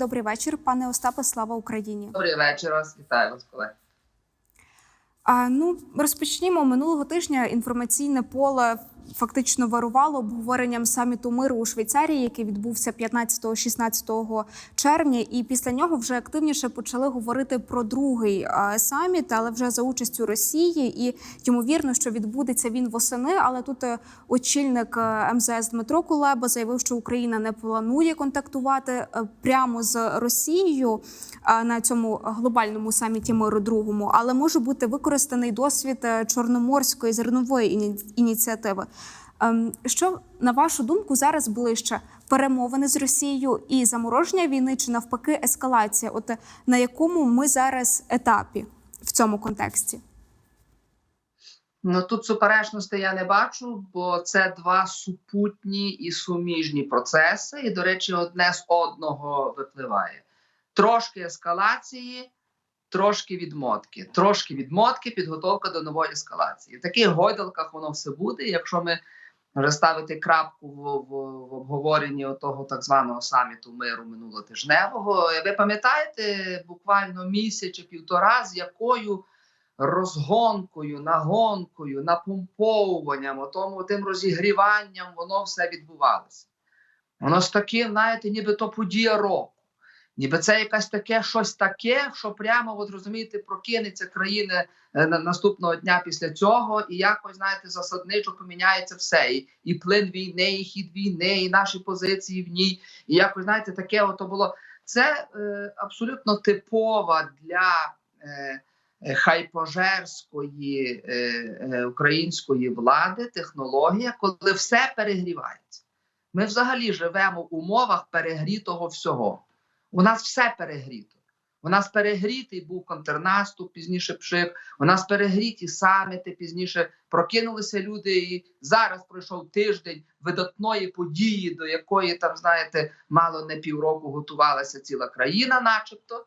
добрий вечір, пане Остапе. Слава Україні. Добрий вечір вас, вітаю вас, колеги. А, ну розпочнімо минулого тижня. Інформаційне поле фактично вирувало обговоренням саміту миру у Швейцарії, який відбувся 15-16 червня. І після нього вже активніше почали говорити про другий саміт, але вже за участю Росії. І ймовірно, що відбудеться він восени. Але тут е, очільник е, МЗС Дмитро Кулеба заявив, що Україна не планує контактувати е, прямо з Росією на цьому глобальному саміті миру другому, але може бути використаний досвід Чорноморської зернової ініціативи. Ем, Що на вашу думку зараз ближче перемовини з Росією і замороження війни, чи навпаки ескалація? От е, на якому ми зараз етапі в цьому контексті? Ну тут суперечностей я не бачу, бо це два супутні і суміжні процеси, і, до речі, одне з одного випливає. Трошки ескалації, трошки відмотки. Трошки відмотки, підготовка до нової ескалації. В таких гойдалках воно все буде. Якщо ми вже ставити крапку в, в, в обговоренні того так званого саміту миру минулотижневого, ви пам'ятаєте буквально місяць чи півтора, з якою розгонкою, нагонкою, напомповуванням, отому тим розігріванням воно все відбувалося. Воно з таким, знаєте, ніби то подія року. Ніби це якесь таке щось таке, що прямо, от розумієте, прокинеться країни е, на наступного дня після цього, і якось, знаєте, засадничо поміняється все. І, і плин війни, і хід війни, і наші позиції в ній. І якось, знаєте, таке ото було. Це е, абсолютно типова для. Е, е, хайпожерської е, е, української влади технологія, коли все перегрівається. Ми взагалі живемо в умовах перегрітого всього. У нас все перегріто. У нас перегрітий був контрнаступ, пізніше пшик. У нас перегріті саміти, пізніше прокинулися люди. І зараз пройшов тиждень видатної події, до якої там, знаєте, мало не півроку готувалася ціла країна, начебто.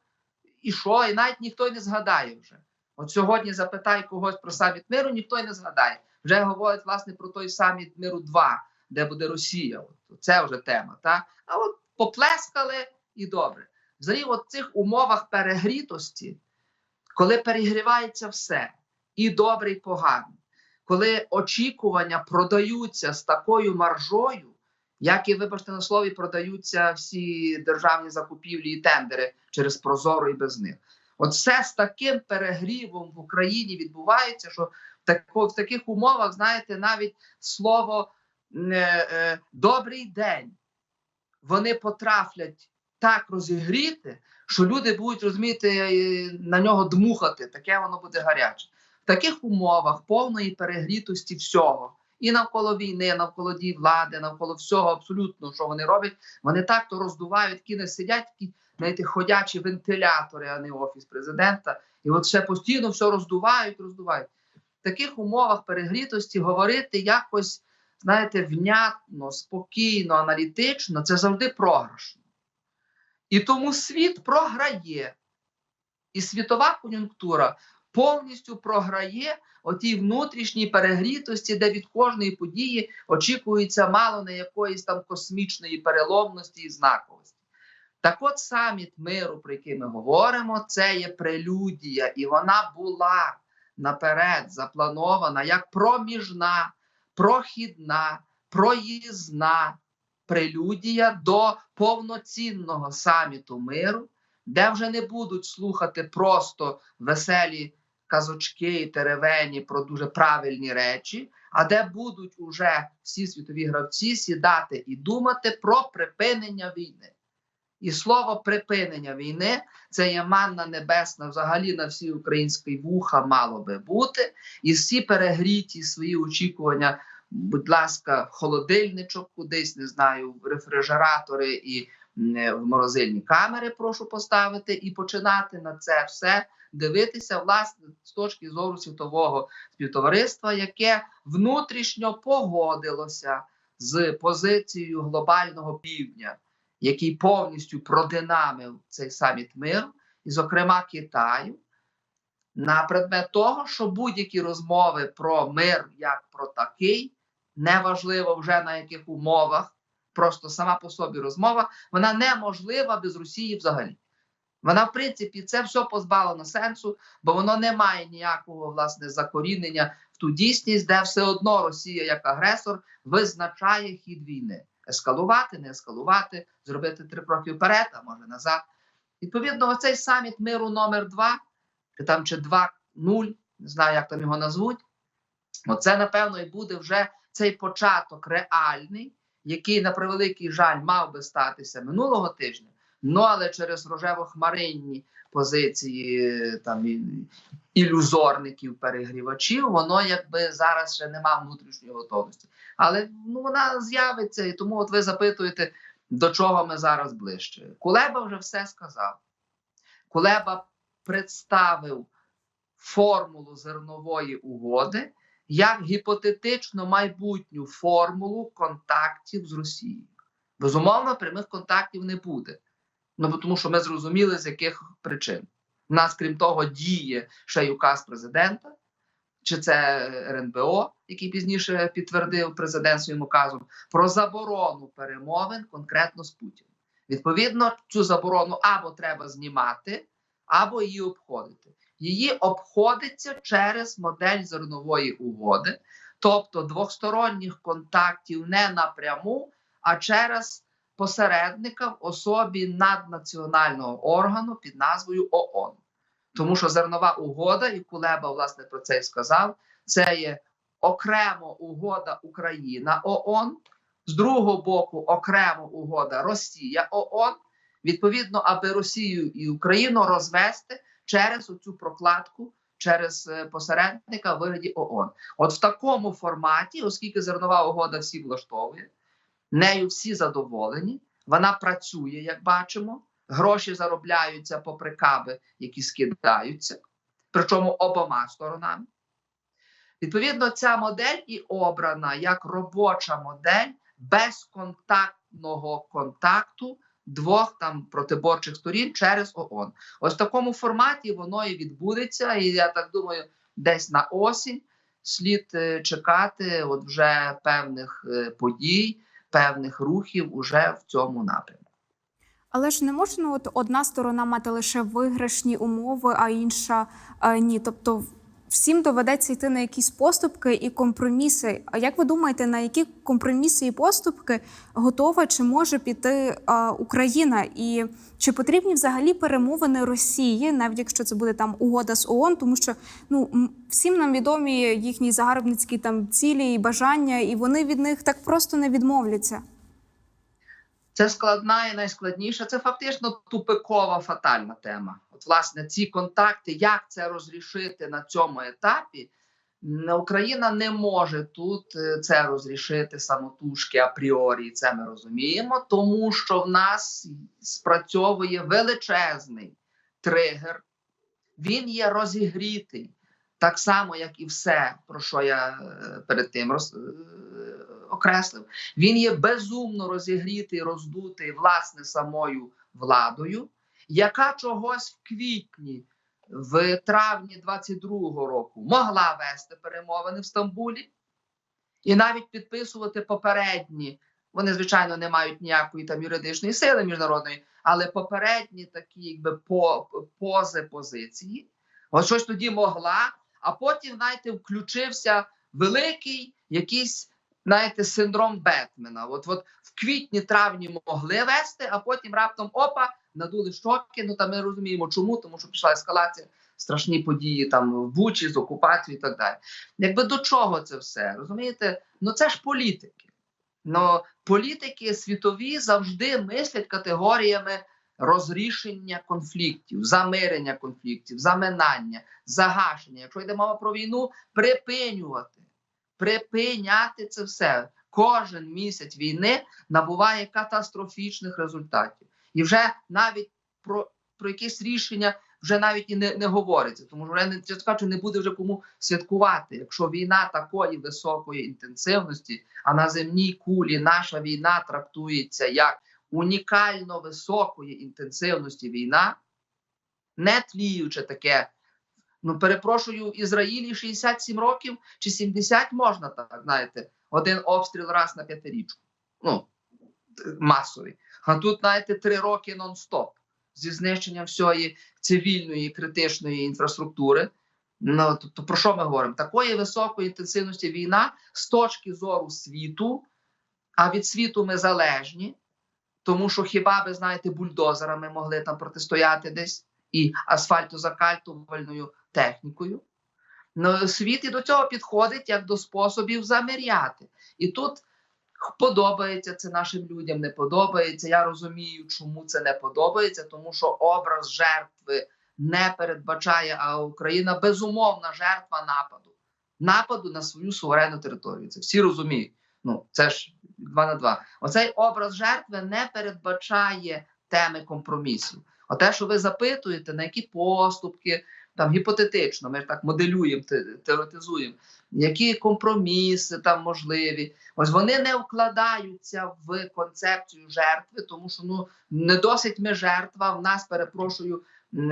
І що? І навіть ніхто й не згадає вже. От сьогодні запитай когось про саміт миру, ніхто й не згадає. Вже говорять власне про той саміт миру 2, де буде Росія. От це вже тема. Та? А от поплескали і добре. Взагалі, в цих умовах перегрітості, коли перегрівається все, і добре, і погано, коли очікування продаються з такою маржою, як і, вибачте на слові, продаються всі державні закупівлі і тендери через Прозоро і без них. От все з таким перегрівом в Україні відбувається, що в таких умовах, знаєте, навіть слово е, е, добрий день вони потрафлять так розігріти, що люди будуть розуміти е, на нього дмухати, таке воно буде гаряче. В таких умовах повної перегрітості всього. І навколо війни, навколо дій влади, навколо всього абсолютно, що вони роблять, вони так то роздувають, не сидять, такі знаєте, ходячі вентилятори, а не офіс президента. І от ще постійно все роздувають, роздувають. В таких умовах перегрітості говорити якось, знаєте, внятно, спокійно, аналітично це завжди програшно. І тому світ програє. І світова кон'юнктура повністю програє отій внутрішній перегрітості, де від кожної події очікується мало не якоїсь там космічної переломності і знаковості. Так от саміт миру, про який ми говоримо, це є прелюдія, і вона була наперед запланована як проміжна, прохідна, проїзна прелюдія до повноцінного саміту миру, де вже не будуть слухати просто веселі казочки і теревені про дуже правильні речі, а де будуть уже всі світові гравці сідати і думати про припинення війни. І слово припинення війни це є манна небесна взагалі на всі українські вуха мало би бути. І всі перегріті свої очікування, будь ласка, в холодильничок кудись, не знаю, в рефрижератори і в морозильні камери прошу поставити і починати на це все дивитися, власне, з точки зору світового співтовариства, яке внутрішньо погодилося з позицією глобального півдня який повністю продинамив цей саміт миру, і, зокрема, Китаю, на предмет того, що будь-які розмови про мир як про такий, неважливо вже на яких умовах, просто сама по собі розмова, вона неможлива без Росії взагалі. Вона, в принципі, це все позбавлено сенсу, бо воно не має ніякого власне закорінення в ту дійсність, де все одно Росія як агресор визначає хід війни. Ескалувати, не ескалувати, зробити три кроки вперед, а може назад. Відповідно, оцей саміт миру номер 2 там чи 2.0, не знаю, як там його назвуть. Оце, напевно, і буде вже цей початок реальний, який, на превеликий жаль, мав би статися минулого тижня. Ну, але через рожево-хмаринні позиції там ілюзорників, перегрівачів, воно якби зараз ще нема внутрішньої готовності. Але ну вона з'явиться, і тому от ви запитуєте, до чого ми зараз ближче. Кулеба вже все сказав. Кулеба представив формулу зернової угоди як гіпотетично майбутню формулу контактів з Росією. Безумовно, прямих контактів не буде. Ну, тому що ми зрозуміли, з яких причин. У нас, крім того, діє ще й указ президента, чи це РНБО, який пізніше підтвердив президент своїм указом, про заборону перемовин конкретно з Путіним. Відповідно, цю заборону або треба знімати, або її обходити. Її обходиться через модель зернової угоди, тобто двосторонніх контактів не напряму, а через посередника в особі наднаціонального органу під назвою ООН. Тому що зернова угода, і Кулеба власне про це й сказав, це є окремо угода Україна ООН, з другого боку, окремо угода Росія ООН. Відповідно, аби Росію і Україну розвести через оцю прокладку, через е, посередника в вигляді ООН. От в такому форматі, оскільки зернова угода всі влаштовує, нею всі задоволені, вона працює, як бачимо. Гроші заробляються попри каби, які скидаються, причому обома сторонами. Відповідно, ця модель і обрана як робоча модель безконтактного контакту двох там протиборчих сторін через ООН. Ось в такому форматі воно і відбудеться. І я так думаю, десь на осінь слід е, чекати от вже певних е, подій, певних рухів уже в цьому напрямку. Але ж не може ну, от одна сторона мати лише виграшні умови, а інша е, ні. Тобто всім доведеться йти на якісь поступки і компроміси. А як ви думаєте, на які компроміси і поступки готова чи може піти е, Україна? І чи потрібні взагалі перемовини Росії, навіть якщо це буде там угода з ООН, тому що ну всім нам відомі їхні загарбницькі там цілі і бажання, і вони від них так просто не відмовляться. Це складна і найскладніша. Це фактично тупикова фатальна тема. От, власне, ці контакти, як це розрішити на цьому етапі, Україна не може тут е, це розрішити самотужки апріорі. Це ми розуміємо, тому що в нас спрацьовує величезний тригер. Він є розігрітий, так само, як і все, про що я е, перед тим роз, е, окреслив. Він є безумно розігрітий, роздутий власне самою владою, яка чогось в квітні, в травні 22-го року могла вести перемовини в Стамбулі і навіть підписувати попередні. Вони, звичайно, не мають ніякої там юридичної сили міжнародної, але попередні такі, якби по пози позиції. Ось щось тоді могла, а потім, знаєте, включився великий якийсь знаєте, синдром Бетмена. От, от в квітні-травні могли вести, а потім раптом опа, надули щоки. Ну та ми розуміємо, чому, тому що пішла ескалація, страшні події там в Бучі з окупацією і так далі. Якби до чого це все? Розумієте? Ну це ж політики. Ну, політики світові завжди мислять категоріями розрішення конфліктів, замирення конфліктів, заминання, загашення. Якщо йде мова про війну, припинювати припиняти це все. Кожен місяць війни набуває катастрофічних результатів. І вже навіть про про якісь рішення вже навіть і не не говориться, тому що не кажу, не буде вже кому святкувати. Якщо війна такої високої інтенсивності, а на земній кулі наша війна трактується як унікально високої інтенсивності війна, не тліюче таке Ну, перепрошую, в Ізраїлі 67 років чи 70 можна так, знаєте, один обстріл раз на п'ятирічку. Ну, масовий. А тут, знаєте, три роки нон-стоп зі знищенням всієї цивільної критичної інфраструктури. Ну, тобто, про що ми говоримо? Такої високої інтенсивності війна з точки зору світу, а від світу ми залежні, тому що хіба ви знаєте, бульдозерами могли там протистояти десь і асфальтозакальтувальною технікою. Ну, світ і до цього підходить як до способів заміряти. І тут подобається це нашим людям, не подобається. Я розумію, чому це не подобається, тому що образ жертви не передбачає, а Україна безумовна жертва нападу, нападу на свою суверенну територію. Це всі розуміють. Ну це ж два на два. Оцей образ жертви не передбачає теми компромісів. Оте, що ви запитуєте, на які поступки, там гіпотетично, ми ж так моделюємо, теоретизуємо, які компроміси там можливі. Ось вони не вкладаються в концепцію жертви, тому що ну не досить ми жертва. В нас перепрошую,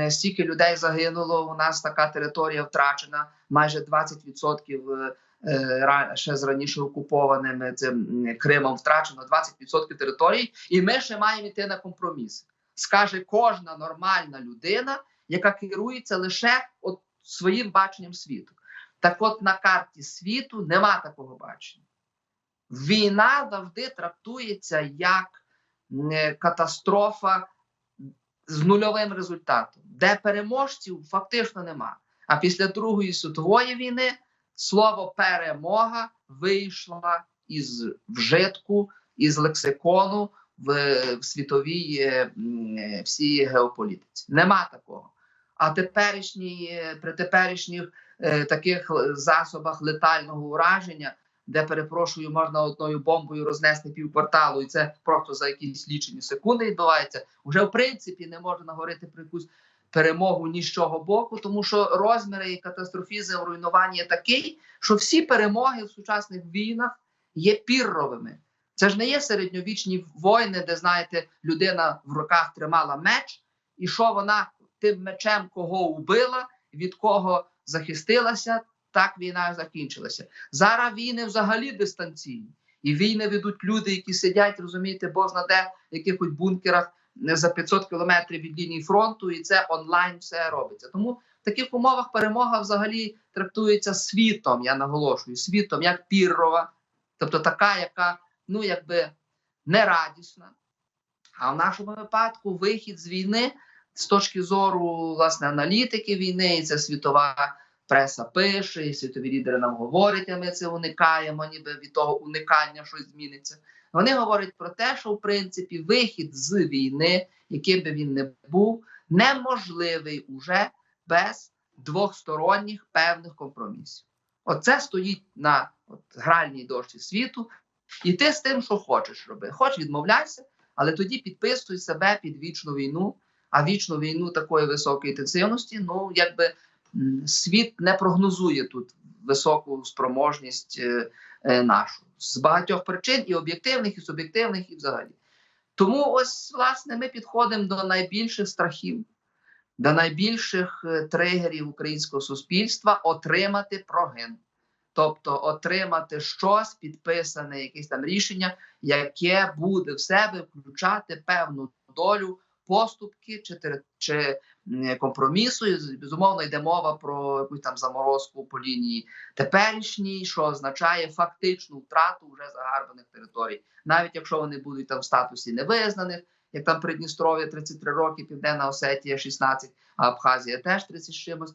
стільки людей загинуло. У нас така територія втрачена, майже 20% е, е, ще з раніше окупованими цим Кримом втрачено 20% території, і ми ще маємо йти на компроміс. Скаже кожна нормальна людина, яка керується лише от своїм баченням світу. Так от на карті світу нема такого бачення. Війна завжди трактується як е, катастрофа з нульовим результатом, де переможців фактично нема. А після Другої світової війни слово перемога вийшло із вжитку, із лексикону в, в світовій е, е, всій геополітиці. Нема такого. А теперішні, при теперішніх е, таких засобах летального ураження, де перепрошую, можна одною бомбою рознести півкварталу, і це просто за якісь лічені секунди відбувається. Вже в принципі не можна говорити про якусь перемогу ні з чого боку, тому що розміри і катастрофізм руйнування такий, що всі перемоги в сучасних війнах є пірровими. Це ж не є середньовічні воїни, де знаєте, людина в руках тримала меч, і що вона тим мечем кого убила, від кого захистилася, так війна закінчилася. Зараз війни взагалі дистанційні. І війни ведуть люди, які сидять, розумієте, бозна де в якихось бункерах не за 500 кілометрів від лінії фронту, і це онлайн все робиться. Тому в таких умовах перемога взагалі трактується світом. Я наголошую, світом як піррова, тобто така, яка ну якби не радісна. А в нашому випадку вихід з війни з точки зору власне аналітики війни, і це світова преса пише, і світові лідери нам говорять, а ми це уникаємо, ніби від того уникання щось зміниться. Вони говорять про те, що в принципі вихід з війни, яким би він не був, неможливий уже без двосторонніх певних компромісів. Оце стоїть на от, гральній дошці світу, і ти з тим, що хочеш роби. Хоч відмовляйся, але тоді підписуй себе під вічну війну. А вічну війну такої високої інтенсивності, ну якби світ не прогнозує тут високу спроможність е, е, нашу з багатьох причин, і об'єктивних, і суб'єктивних, і взагалі. Тому ось власне ми підходимо до найбільших страхів, до найбільших е, тригерів українського суспільства отримати прогин. Тобто отримати щось, підписане, якесь там рішення, яке буде в себе включати певну долю поступки чи, чи компромісу. І, безумовно, йде мова про якусь там заморозку по лінії теперішній, що означає фактичну втрату вже загарбаних територій, навіть якщо вони будуть там в статусі невизнаних, як там Придністров'я 33 роки, Південна Осетія 16, а Абхазія теж 30 з чимось.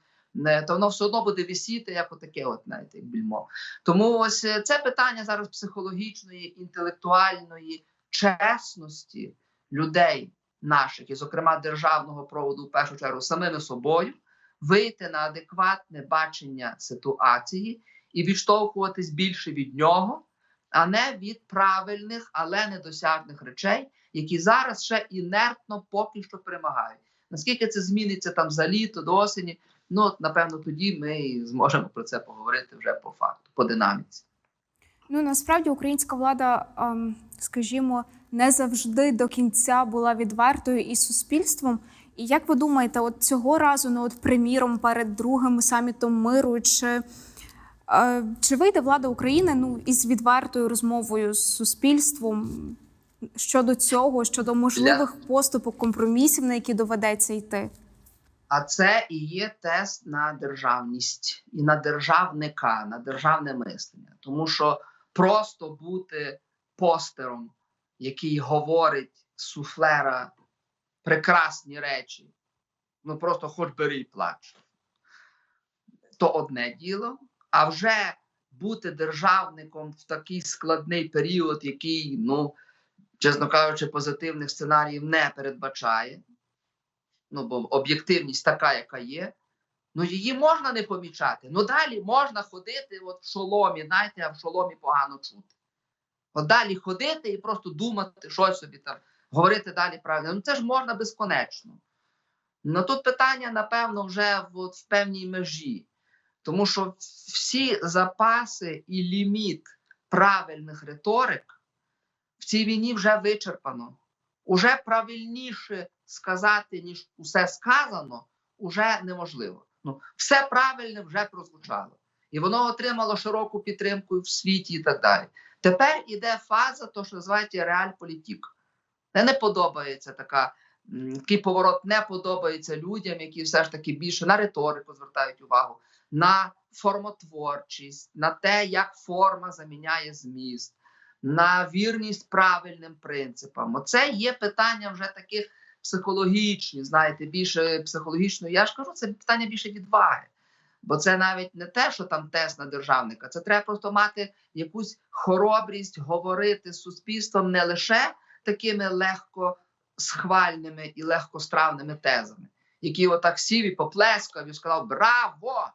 То воно все одно буде висіти, як отаке, от знаєте, як більмо. Тому ось е, це питання зараз психологічної, інтелектуальної чесності людей наших, і, зокрема, державного проводу, в першу чергу, самими собою, вийти на адекватне бачення ситуації і відштовхуватись більше від нього, а не від правильних, але недосяжних речей, які зараз ще інертно поки що перемагають. Наскільки це зміниться там за літо до осені? Ну от напевно тоді ми і зможемо про це поговорити вже по факту, по динаміці. Ну насправді українська влада, ем, скажімо, не завжди до кінця була відвертою із суспільством. І як ви думаєте, от цього разу, ну от приміром, перед другим самітом миру, чи, е, чи вийде влада України ну із відвертою розмовою з суспільством? щодо цього, щодо можливих поступок компромісів, на які доведеться йти? А це і є тест на державність і на державника, на державне мислення. Тому що просто бути постером, який говорить суфлера прекрасні речі, ну просто хоч бери і плач, то одне діло. А вже бути державником в такий складний період, який, ну, чесно кажучи, позитивних сценаріїв не передбачає ну бо об'єктивність така, яка є, ну її можна не помічати. Ну далі можна ходити от в шоломі, знаєте, а в шоломі погано чути. От далі ходити і просто думати, щось собі там, говорити далі правильно. Ну це ж можна безконечно. Ну тут питання, напевно, вже в, в певній межі. Тому що всі запаси і ліміт правильних риторик в цій війні вже вичерпано. Уже правильніше сказати, ніж усе сказано, уже неможливо. Ну, все правильне вже прозвучало. І воно отримало широку підтримку в світі і так далі. Тепер іде фаза, то, що називається реальполітік. Мені не подобається така, такий поворот, не подобається людям, які все ж таки більше на риторику звертають увагу, на формотворчість, на те, як форма заміняє зміст, на вірність правильним принципам. Оце є питання вже таких психологічні, знаєте, більше психологічно. Я ж кажу, це питання більше відваги. Бо це навіть не те, що там тест на державника, це треба просто мати якусь хоробрість говорити з суспільством не лише такими легко схвальними і легкостравними тезами, які отак сів і поплескав і сказав: Браво!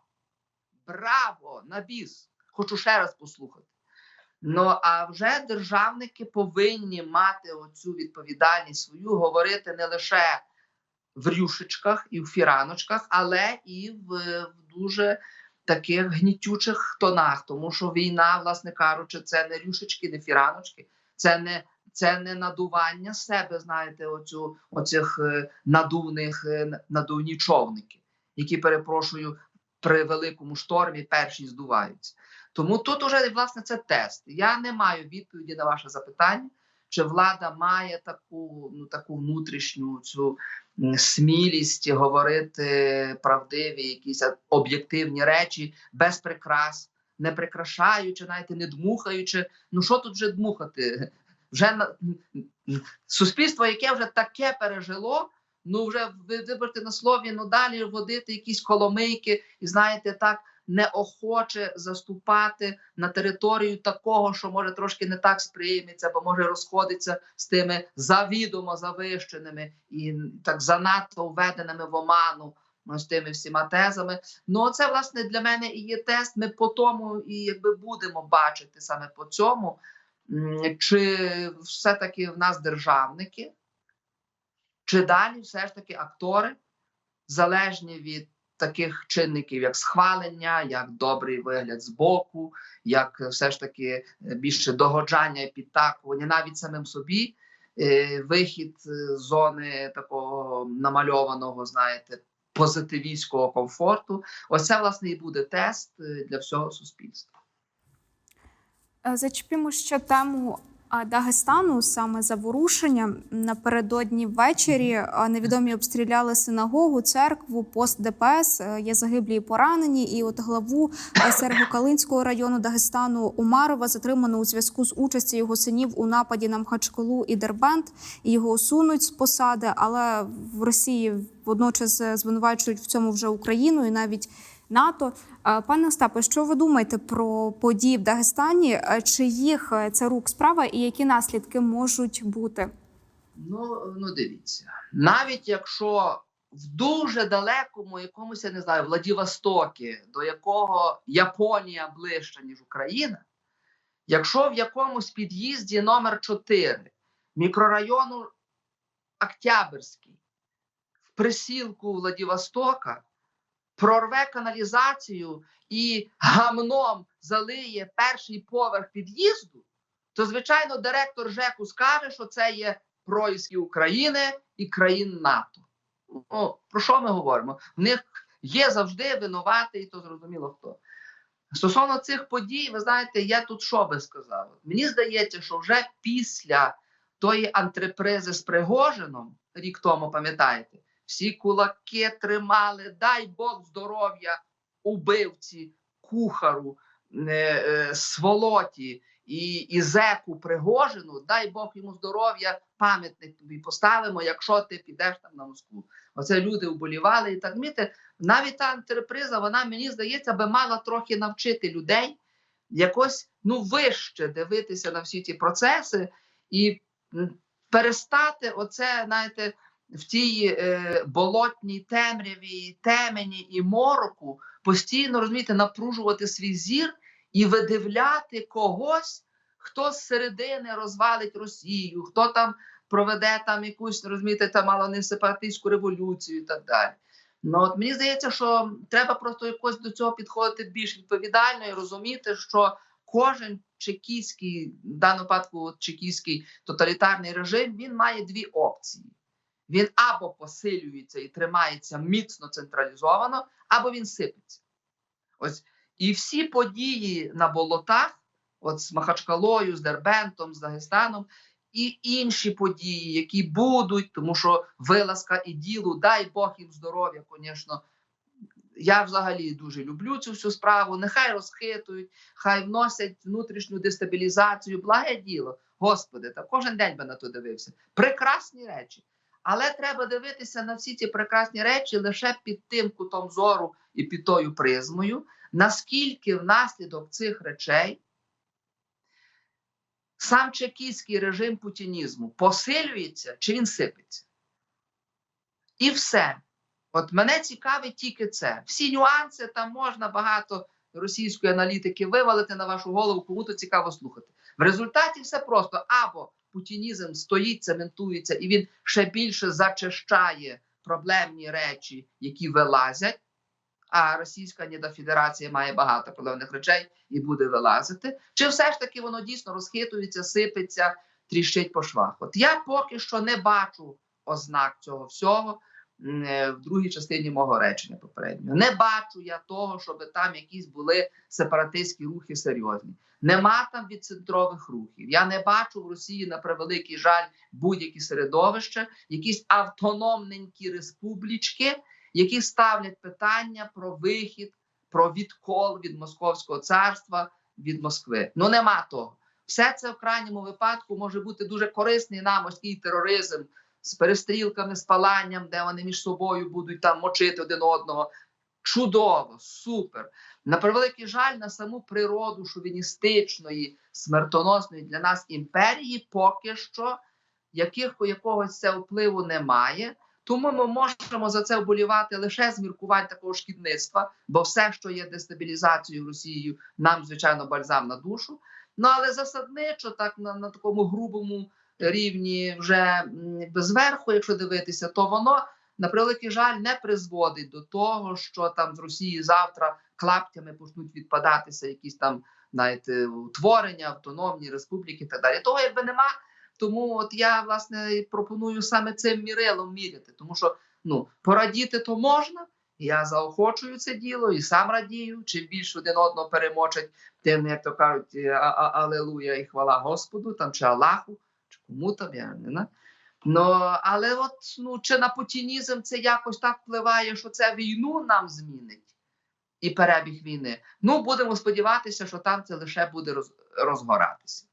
Браво! На біс! Хочу ще раз послухати. Ну а вже державники повинні мати оцю відповідальність свою, говорити не лише в рюшечках і в фіраночках, але і в, в дуже таких гнітючих тонах. Тому що війна, власне кажучи, це не рюшечки, не фіраночки, це не це не надування себе, знаєте, оцю, оцих е, надувних е, надувні човники, які перепрошую при великому штормі перші здуваються. Тому тут уже власне це тест. Я не маю відповіді на ваше запитання, чи влада має таку ну таку внутрішню цю смілість говорити правдиві, якісь об'єктивні речі без прикрас, не прикрашаючи, навіть не дмухаючи. Ну що тут вже дмухати? Вже на суспільство, яке вже таке пережило. Ну вже ви- вибрати на слові, ну далі водити якісь коломийки, і знаєте, так неохоче заступати на територію такого, що може трошки не так сприйметься, бо може розходиться з тими завідомо завищеними і так занадто введеними в оману ну, з тими всіма тезами. Ну, це власне для мене і є тест. Ми по тому і якби будемо бачити саме по цьому, чи все-таки в нас державники, чи далі все ж таки актори залежні від таких чинників, як схвалення, як добрий вигляд з боку, як е, все ж таки е, більше догоджання і підтакування, навіть самим собі е, вихід з зони такого намальованого, знаєте, позитивістського комфорту. Ось це власне і буде тест для всього суспільства. Зачепімо ще тему Дагестану, саме заворушення. Напередодні ввечері невідомі обстріляли синагогу, церкву, пост ДПС. Е, Є загиблі і поранені. І от главу е, Серго-Калинського району Дагестану Умарова затримано у зв'язку з участю його синів у нападі на Мхачкалу і Дербент. Його усунуть з посади, але в Росії водночас е, звинувачують в цьому вже Україну і навіть НАТО. Пане Остапе, що ви думаєте про події в Дагестані? Е, Чи їх е, це рук справа і які наслідки можуть бути? Ну, ну дивіться, навіть якщо в дуже далекому якомусь, я не знаю, Владивостокі, до якого Японія ближча, ніж Україна, якщо в якомусь під'їзді номер 4 мікрорайону Октябрьський в присілку Владивостока прорве каналізацію і гамном залиє перший поверх під'їзду, то звичайно директор ЖЕКу скаже, що це є проїзки України і країн НАТО. Ну, про що ми говоримо? В них є завжди винуватий, то зрозуміло хто. Стосовно цих подій, ви знаєте, я тут що би сказав? Мені здається, що вже після тої антрепризи з Пригожином, рік тому, пам'ятаєте, всі кулаки тримали, дай Бог здоров'я убивці, кухару, е, е, сволоті і, і зеку Пригожину, дай Бог йому здоров'я, пам'ятник тобі поставимо, якщо ти підеш там на Москву. Оце люди вболівали і так міти. Навіть та антреприза, вона мені здається, би мала трохи навчити людей якось ну вище дивитися на всі ці процеси і перестати оце, знаєте, в тій е, болотній темряві, темені і мороку постійно розумієте, напружувати свій зір і видивляти когось, хто з середини розвалить Росію, хто там проведе там якусь, розумієте, там мало не сепаратистську революцію і так далі. Ну от мені здається, що треба просто якось до цього підходити більш відповідально і розуміти, що кожен чекійський, в даному випадку чекійський тоталітарний режим, він має дві опції. Він або посилюється і тримається міцно централізовано, або він сипеться. Ось і всі події на болотах, от з Махачкалою, з Дербентом, з Дагестаном, і інші події, які будуть, тому що вилазка і ділу, дай Бог їм здоров'я, звісно. Я взагалі дуже люблю цю всю справу. Нехай розхитують, хай вносять внутрішню дестабілізацію. Благе діло, Господи, та кожен день би на то дивився. Прекрасні речі. Але треба дивитися на всі ці прекрасні речі лише під тим кутом зору і під тою призмою, наскільки внаслідок цих речей сам чекістський режим путінізму посилюється чи він сипеться. І все. От мене цікавить тільки це. Всі нюанси там можна багато російської аналітики вивалити на вашу голову, кому то цікаво слухати. В результаті все просто або путінізм стоїть, цементується, і він ще більше зачищає проблемні речі, які вилазять. А Російська Федерація має багато проблемних речей і буде вилазити. Чи все ж таки воно дійсно розхитується, сипеться, тріщить по швах? От я поки що не бачу ознак цього всього е, в другій частині мого речення попереднього. Не бачу я того, щоб там якісь були сепаратистські рухи серйозні. Нема там відцентрових рухів. Я не бачу в Росії на превеликий жаль будь-які середовища, якісь автономненькі республічки, які ставлять питання про вихід, про відкол від Московського царства від Москви. Ну нема того. Все це в крайньому випадку може бути дуже корисний нам ось тероризм з перестрілками, з паланням, де вони між собою будуть там мочити один одного. Чудово, супер. На превеликий жаль, на саму природу шовіністичної, смертоносної для нас імперії поки що яких, якогось це впливу немає. Тому ми можемо за це вболівати лише з міркувань такого шкідництва, бо все, що є дестабілізацією Росією, нам звичайно бальзам на душу. Ну але засадничо, так на, на такому грубому рівні, вже зверху, якщо дивитися, то воно на превеликий жаль не призводить до того, що там з Росії завтра клаптями почнуть відпадатися якісь там знаєте, утворення, автономні республіки і так далі. Того якби нема. Тому от я власне пропоную саме цим мірилом міряти, тому що ну порадіти то можна. Я заохочую це діло і сам радію. Чим більше один одного перемочать, тим як то кажуть, а- алелуя і хвала Господу, там чи Аллаху, чи кому там я не знаю. Ну але от ну чи на путінізм це якось так впливає, що це війну нам змінить і перебіг війни. Ну будемо сподіватися, що там це лише буде роз, розгоратися.